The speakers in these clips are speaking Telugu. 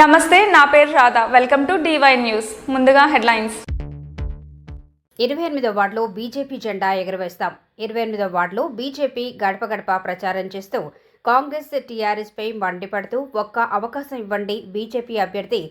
నమస్తే నా పేరు Radha. Welcome to DY news. ముందుగా హెడ్లైన్స్. ఇరవై ఎనిమిదో వార్డులో బీజేపీ జెండా ఎగురవేస్తాం. ఇరవై ఎనిమిదో వార్డులో బీజేపీ గడప గడప ప్రచారం చేస్తూ కాంగ్రెస్ టీఆర్ఎస్పై మండిపడుతూ ఒక్క అవకాశం ఇవ్వండి బీజేపీ అభ్యర్థి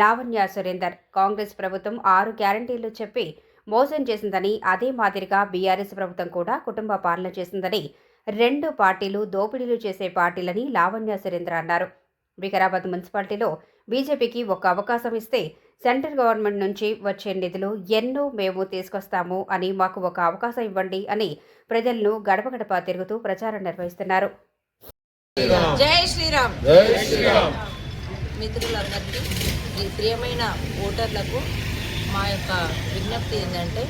లావణ్య సురేందర్. కాంగ్రెస్ ప్రభుత్వం ఆరు గ్యారంటీలు చెప్పి మోసం చేసిందని అదే మాదిరిగా బీఆర్ఎస్ ప్రభుత్వం కూడా కుటుంబ పాలన చేసిందని రెండు పార్టీలు దోపిడీలు చేసే పార్టీలని లావణ్య సురేందర్ అన్నారు. వికారాబాద్ మున్సిపాలిటీలో బీజేపీకి ఒక అవకాశం ఇస్తే సెంట్రల్ గవర్నమెంట్ నుంచి వచ్చే నిధులు ఎన్నో మేము తీసుకొస్తాము అని మాకు ఒక అవకాశం ఇవ్వండి అని ప్రజలను గడప గడప తిరుగుతూ ప్రచారం నిర్వహిస్తున్నారు. జై శ్రీరామ్. మిత్రులందరికీ ఈ ప్రియమైన ఓటర్లకు మా యొక్క విజ్ఞప్తి ఏంటంటే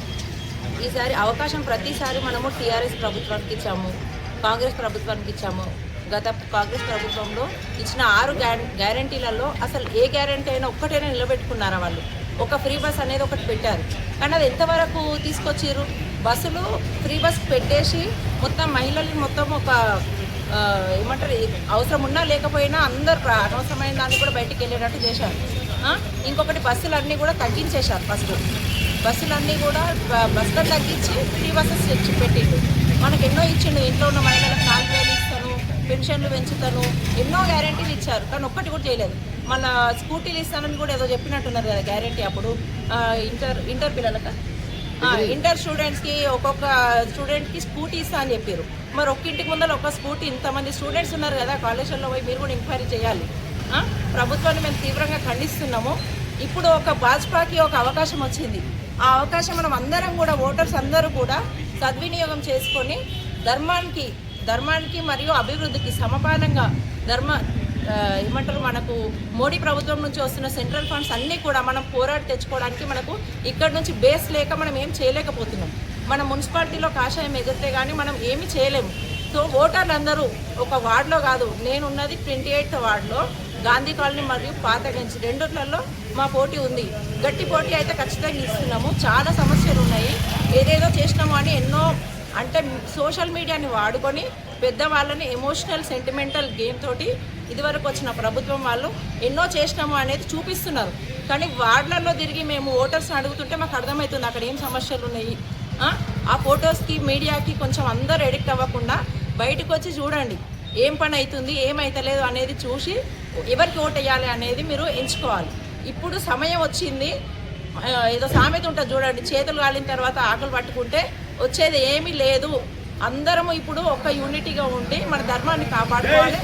ఈసారి అవకాశం ప్రతిసారి మనము టీఆర్ఎస్ ప్రభుత్వానికి ఇచ్చాము కాంగ్రెస్ ప్రభుత్వానికి ఇచ్చాము గత కాంగ్రెస్ ప్రభుత్వంలో ఇచ్చిన ఆరు గ్యారంటీలలో అసలు ఏ గ్యారంటీ అయినా ఒక్కటైనా నిలబెట్టుకున్నారా వాళ్ళు? ఒక ఫ్రీ బస్ అనేది ఒకటి పెట్టారు. కానీ అది ఎంతవరకు తీసుకొచ్చారు బస్సులు ఫ్రీ బస్ పెట్టేసి మొత్తం మహిళల్ని మొత్తం ఒక ఏమంటారు అవసరం ఉన్నా లేకపోయినా అందరు అనవసరమైన దాన్ని కూడా బయటికి వెళ్ళేటట్టు చేశారు. ఇంకొకటి బస్సులన్నీ కూడా తగ్గించేశారు ఫస్ట్. బస్సులన్నీ కూడా బస్సులు తగ్గించి ఫ్రీ బస్సెస్ తెచ్చి పెట్టిండు మనకు ఎన్నో ఇచ్చిండు ఇంట్లో ఉన్న మహిళలకు నాలుగు వేలు పెన్షన్లు పెంచుతాను ఎన్నో గ్యారెంటీలు ఇచ్చారు కానీ ఒక్కటి కూడా చేయలేదు. మన స్కూటీలు ఇస్తానని కూడా ఏదో చెప్పినట్టున్నారు కదా గ్యారెంటీ అప్పుడు. Inter inter పిల్లలక? ఇంటర్ స్టూడెంట్స్కి ఒక్కొక్క స్టూడెంట్కి స్కూటీ ఇస్తా అని చెప్పారు. మరి ఒక్క ఇంటికి ముందర ఒక స్కూటీ ఇంతమంది స్టూడెంట్స్ ఉన్నారు కదా కాలేజీల్లో పోయి మీరు కూడా ఎంక్వైరీ చేయాలి? ప్రభుత్వాన్ని మేము తీవ్రంగా ఖండిస్తున్నాము. ఇప్పుడు ఒక భాజపాకి ఒక అవకాశం వచ్చింది. ఆ అవకాశం మనం అందరం కూడా ఓటర్స్ అందరూ కూడా సద్వినియోగం చేసుకొని ధర్మానికి ధర్మానికి మరియు అభివృద్ధికి సమపానంగా ధర్మ ఏమంటారు మనకు మోడీ ప్రభుత్వం నుంచి వస్తున్న సెంట్రల్ ఫండ్స్ అన్నీ కూడా మనం పోరాడి తెచ్చుకోవడానికి మనకు ఇక్కడ నుంచి బేస్ లేక మనం ఏం చేయలేకపోతున్నాం. మన మున్సిపాలిటీలో కాషాయం ఎగిరితే కానీ మనం ఏమి చేయలేము. సో ఓటర్లు అందరూ ఒక వార్డులో కాదు నేను ఉన్నది ట్వంటీ ఎయిత్ వార్డులో గాంధీ కాలనీ మరియు పాతగంజ్ రెండుట్లలో మా పోటీ ఉంది. గట్టి పోటీ అయితే ఖచ్చితంగా ఇస్తున్నాము. చాలా సమస్యలు ఉన్నాయి. ఏదేదో చేసినాము అని ఎన్నో అంటే సోషల్ మీడియాని వాడుకొని పెద్దవాళ్ళని ఎమోషనల్ సెంటిమెంటల్ గేమ్ తోటి ఇదివరకు వచ్చిన ప్రభుత్వం వాళ్ళు ఎన్నో చేసినాము అనేది చూపిస్తున్నారు. కానీ వార్డులలో తిరిగి మేము ఓటర్స్ని అడుగుతుంటే మాకు అర్థమవుతుంది అక్కడ ఏం సమస్యలు ఉన్నాయి. ఆ? ఫొటోస్కి మీడియాకి కొంచెం అందరు ఎడిక్ట్ అవ్వకుండా బయటకు వచ్చి చూడండి. ఏం పని అవుతుంది ఏమైతలేదు అనేది చూసి ఎవరికి ఓటు వేయాలి అనేది మీరు ఎంచుకోవాలి. ఇప్పుడు సమయం వచ్చింది. ఏదో సామెత ఉంటుంది చూడండి. చేతులు కాలిన తర్వాత ఆకులు పట్టుకుంటే వచ్చేది ఏమీ లేదు. అందరము ఇప్పుడు ఒక యూనిటీగా ఉండి మన ధర్మాన్ని కాపాడుకోవాలి.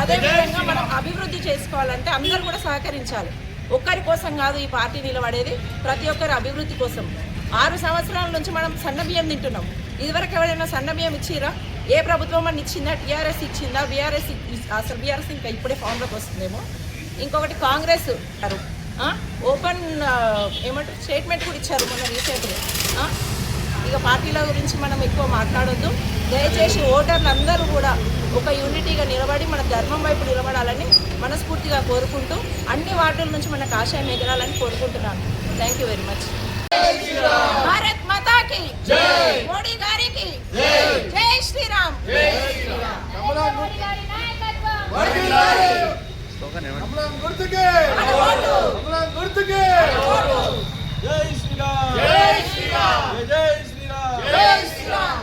అదేవిధంగా మనం అభివృద్ధి చేసుకోవాలంటే అందరూ కూడా సహకరించాలి. ఒక్కరి కోసం కాదు ఈ పార్టీ నిలబడేది ప్రతి ఒక్కరి అభివృద్ధి కోసం. ఆరు సంవత్సరాల నుంచి మనం సన్న బియ్యం తింటున్నాం. ఇదివరకు ఎవరైనా సన్న బియ్యం ఇచ్చిరా? ఏ ప్రభుత్వం అని ఇచ్చిందా? టీఆర్ఎస్ ఇచ్చిందా? బీఆర్ఎస్ అసలు బీఆర్ఎస్ ఇంకా ఇప్పుడే ఫామ్లోకి వస్తుందేమో? ఇంకొకటి కాంగ్రెస్? ఓపెన్ ఏమంటారు? స్టేట్మెంట్ కూడా ఇచ్చారు మొన్న రీసెంట్గా? ఇక పార్టీల గురించి మనం ఎక్కువ మాట్లాడొద్దు. దయచేసి ఓటర్లు అందరూ కూడా ఒక యూనిటీగా నిలబడి మన ధర్మం వైపు నిలబడాలని మనస్ఫూర్తిగా కోరుకుంటూ అన్ని వార్డుల నుంచి మనకు ఆశయం ఎగరాలని కోరుకుంటున్నాను. Thank you very much Bharat మాతాకి మోడీ గారికి జై. శ్రీరామ్. కమలం గుర్తుకే కమలం గుర్తుకే జై శ్రీరామ్ జై శ్రీరామ్ జై శ్రీరామ్ జై శ్రీరామ్